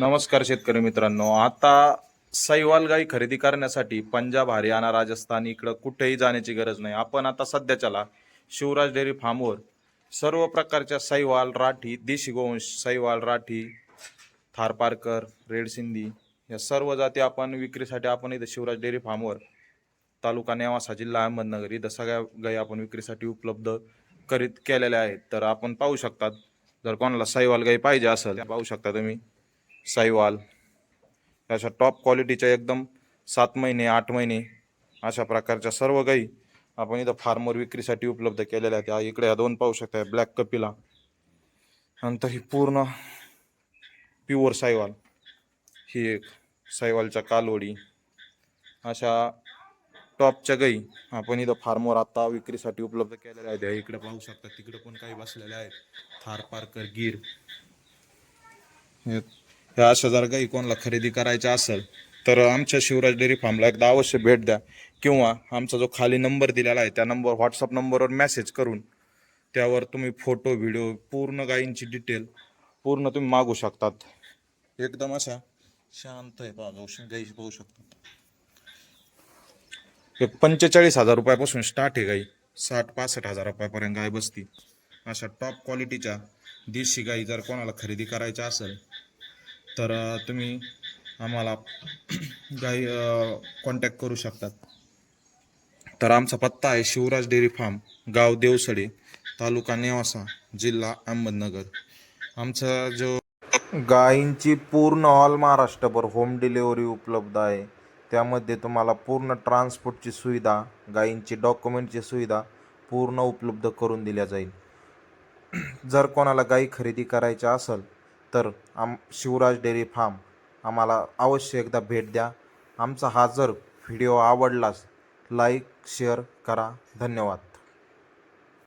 नमस्कार शेतकरी मित्रांनो. आता सैवाल गाई खरेदी करण्यासाठी पंजाब हरियाणा राजस्थान इकडं कुठेही जाण्याची गरज नाही. आपण आता सध्याच्याला शिवराज डेअरी फार्मवर सर्व प्रकारच्या सैवाल राठी देशी गोवंश सैवाल राठी थारपारकर रेड सिंधी या सर्व जाती आपण विक्रीसाठी आपण इथं शिवराज डेअरी फार्मवर तालुका नेवासा जिल्हा अहमदनगर इथं सगळ्या गायी आपण विक्रीसाठी उपलब्ध करीत केलेल्या आहेत. तर आपण पाहू शकतात जर कोणाला साईवाल गाई पाहिजे असेल पाहू शकता तुम्ही. साईवाल अशा टॉप क्वालिटीच्या एकदम सात महिने आठ महिने अशा प्रकारच्या सर्व गाई आपण इथं फार्मर विक्रीसाठी उपलब्ध केलेल्या आहेत. या इकडे या दोन पाहू शकता ब्लॅक कपिला. नंतर ही पूर्ण प्युअर साईवाल ही एक साईवालच्या कालोडी अशा टॉपच्या गाई आपण इथं फार्मवर आता विक्रीसाठी उपलब्ध केलेल्या आहेत. इकडे पाहू शकता तिकडे पण काही बसलेल्या आहेत. थार पारकर गिर. हे- ह्या अशा जर गाई कोणाला खरेदी करायच्या असेल तर आमच्या शिवराज डेअरी फार्मला एकदा अवश्य भेट द्या. किंवा आमचा जो खाली नंबर दिलेला आहे त्या नंबर व्हॉट्सअप नंबरवर मेसेज करून त्यावर तुम्ही फोटो व्हिडिओ पूर्ण गायींची डिटेल पूर्ण तुम्ही मागू शकतात. एकदम अशा शांत आहे पहा गाई पाहू शकता एक पंचेचाळीस हजार रुपयापासून स्टार्ट आहे गाई. साठ पासष्ट हजार रुपयापर्यंत गाय बसती. अशा टॉप क्वालिटीच्या देशी गाई जर कोणाला खरेदी करायच्या असेल तर तुम्ही आम्हाला गाई कॉन्टॅक्ट करू शकतात. तर आमचा पत्ता आहे शिवराज डेअरी फार्म गाव देवसडे तालुका नेवासा जिल्हा अहमदनगर. आमचा जो गायींची पूर्ण ऑल महाराष्ट्रभर होम डिलिव्हरी उपलब्ध आहे. त्यामध्ये तुम्हाला पूर्ण ट्रान्सपोर्टची सुविधा गायींची डॉक्युमेंटची सुविधा पूर्ण उपलब्ध करून दिल्या जाईल. जर कोणाला गाई खरेदी करायच्या असेल तर आम शिवराज डेअरी फार्म आम्हाला अवश्य एकदा भेट द्या. आमचा हा जर व्हिडिओ आवडलाच लाईक शेअर करा. धन्यवाद.